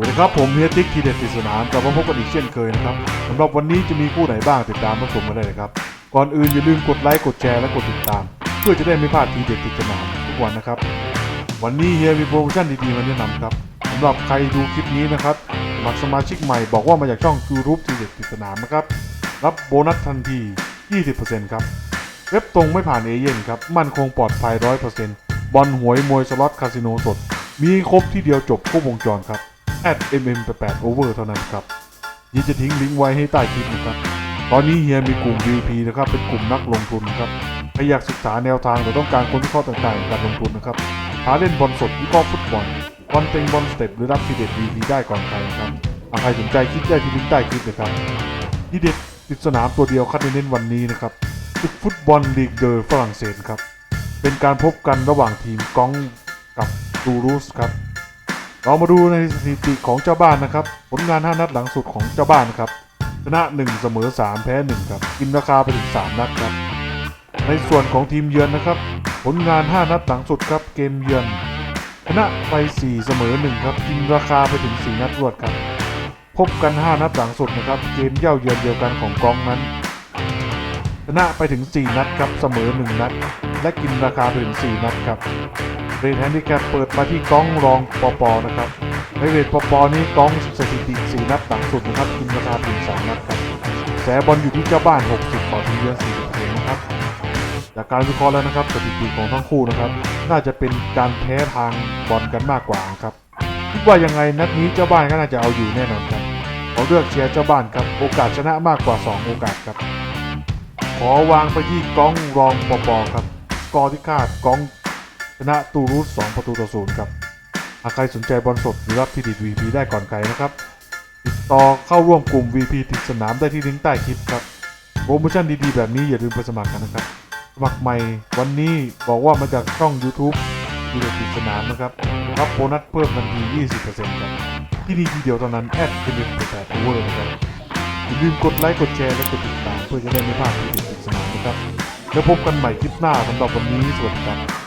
วัสดีครับผมเฮียติ๊กทีเด็ดติดสนามกลับมาพบกันอีกเช่นเคยนะครับสำหรับวันนี้จะมีคู่ไหนบ้างติดตามรับชมกันได้เลยครับ ก่อนอื่นอย่าลืมกดไลค์กดแชร์และกดติดตาม เพื่อจะได้ไม่พลาดทีเด็ดติดสนามทุกวันนะครับ วันนี้เฮียมีโปรโมชั่นดีๆมาแนะนำครับสำหรับใครดูคลิปนี้นะครับสมัครสมาชิกใหม่บอกว่ามาจากช่อง YouTube ทีเด็ดติดสนามนะครับรับโบนัสทันที 20%ครับเว็บตรงไม่ผ่านเอเย่นครับมั่นคงปลอดภัย 100%บอลหวยมวยสล็อตคาสิโนสด มีครบที่เดียวจบครบวงจรครับ at mm88 over เท่านั้นครับยี่จะทิ้งลิงก์ไว้ให้ใต้คลิปนะครับ ตอนนี้เฮียมีกลุ่ม VP นะครับ เป็นกลุ่มนักลงทุนครับใครอยากศึกษาแนวทางหรือต้องการค้นวิเคราะห์ต่างๆในการลงทุนนะครับหาเล่นบอลสดวิเคราะห์ฟุตบอลบอลเต็งบอลสเต็ปหรือรับทีเด็ด VP ได้ก่อนใครนะครับหาใครสนใจคลิกได้ที่ลิงก์ใต้คลิปเลยครับทีเด็ดติดสนามตัวเดียวคัดเน้นวันนี้นะครับศึกฟุตบอลลีกเดอฝรั่งเศสครับเป็นการพบกันระหว่างทีมกองกับตูรูสครับ เรามาดูในสถิติของเจ้าบ้านนะครับ ผลงาน 5 นัดหลังสุดของเจ้าบ้านนะครับ ชนะ 1 เสมอ 3 แพ้ 1 ครับกินราคาไปถึง 3 นัดครับ ในส่วนของทีมเยือนนะครับ ผลงาน 5 นัดหลังสุดครับเกมเยือน ชนะไป 4 เสมอ 1 ครับกินราคาไปถึง 4 นัดรวดครับ พบกัน 5 นัดหลังสุดนะครับเกมเย่าเยือนเดียวกันของกองนั้นชนะไปถึง 4 นัดครับเสมอ 1 นัด และกินราคาไปถึง 4 นัดครับ เรทแฮนดิแคปเปิดมาที่ก้องรองปอปอนะครับในเรทปอปอนี้ก้องสถิติ4นัดหลังสุดนะครับกินราคาถึง2นัดครับแสบอลอยู่ที่เจ้าบ้าน 60ต่อทีเยือน40นะครับจากการวิเคราะห์แล้วนะครับสถิติของทั้งคู่นะครับ น่าจะเป็นการแพ้ทางบอลกันมากกว่าครับคิดว่ายังไงนัดนี้เจ้าบ้านก็น่าจะเอาอยู่แน่นอนครับขอเลือกเชียร์เจ้าบ้านครับโอกาสชนะมากกว่า 2 โอกาสครับ ขอวางไปที่ก้องรองปอปอครับกอที่คาดก้อง ชนะตูรูส2ประตูต่อศูนย์ครับหากใครสนใจบอลสดหรือรับทีดิด VP ได้ก่อนใครนะครับติดต่อเข้าร่วมกลุ่ม VP ติดสนามได้ที่ลิงก์ใต้คลิปครับโปรโมชั่นดีๆ แบบนี้อย่าลืมไปสมัครกันนะครับ สมัครใหม่วันนี้บอกว่ามาจากช่อง YouTube ทีเด็ดติดสนามนะครับรับโบนัสเพิ่มทันที 20%ครับที่นี่ทีเดียวเท่านั้นแอดเป็นเป8 over นะครับอย่าลืมกดไลค์กดแชร์และกดติดตามเพื่อจะได้ไม่พลาดทีเด็ดติดสนามนะครับแล้วพบกันใหม่คลิปหน้าสำหรับวันนี้สวัสดีครับ